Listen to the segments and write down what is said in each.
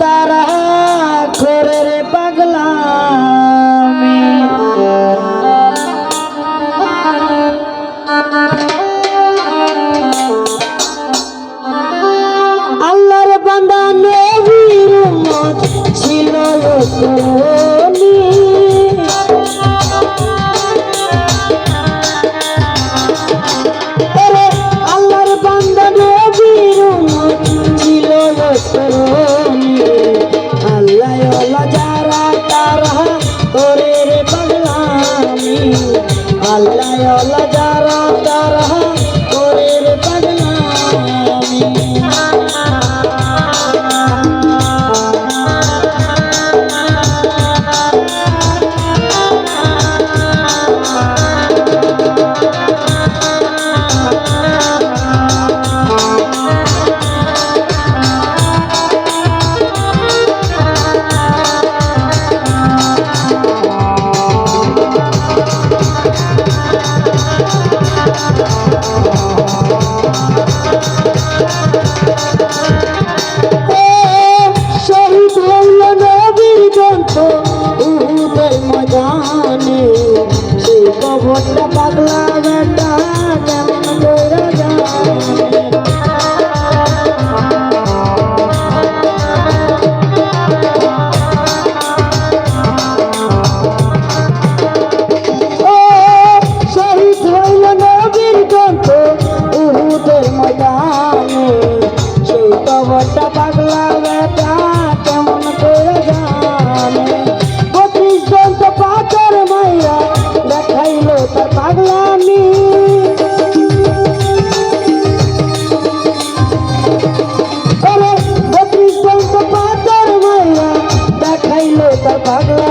তারা করে রে পাগলামি আল্লাহর বান্দা নবীর মত ছিল ওরে পাগল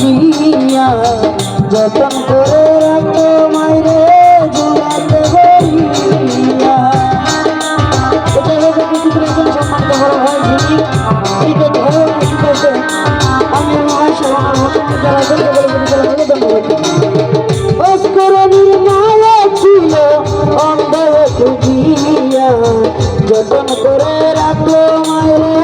রাখিয়া যতন করে রাখো মাইরে জুড়াতে বলিয়া। এটা হলো যতন করে রাখো মায়ের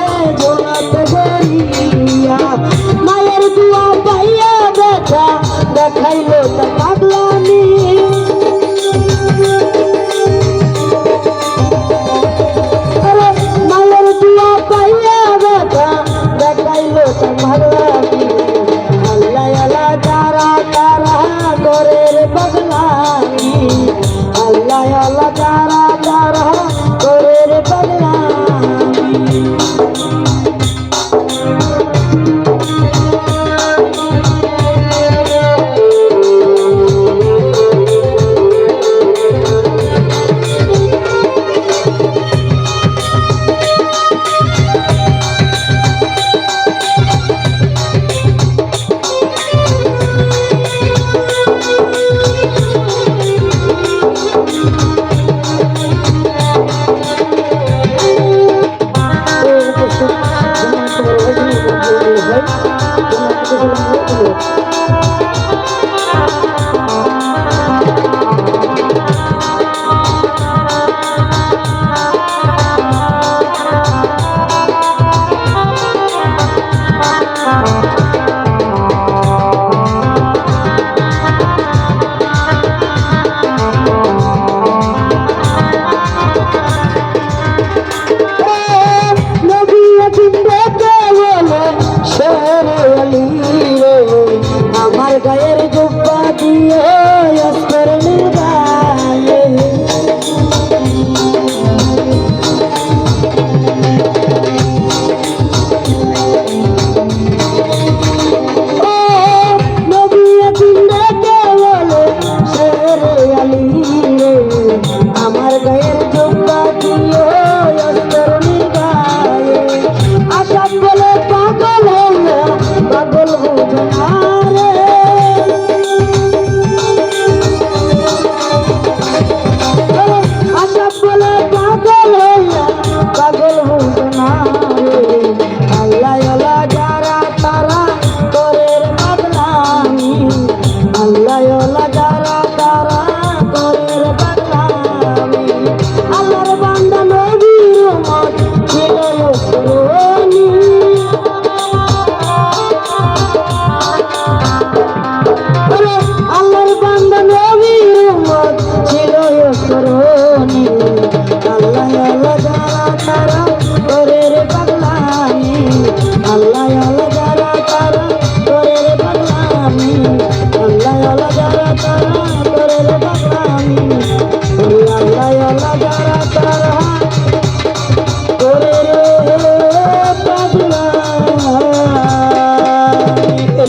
যারা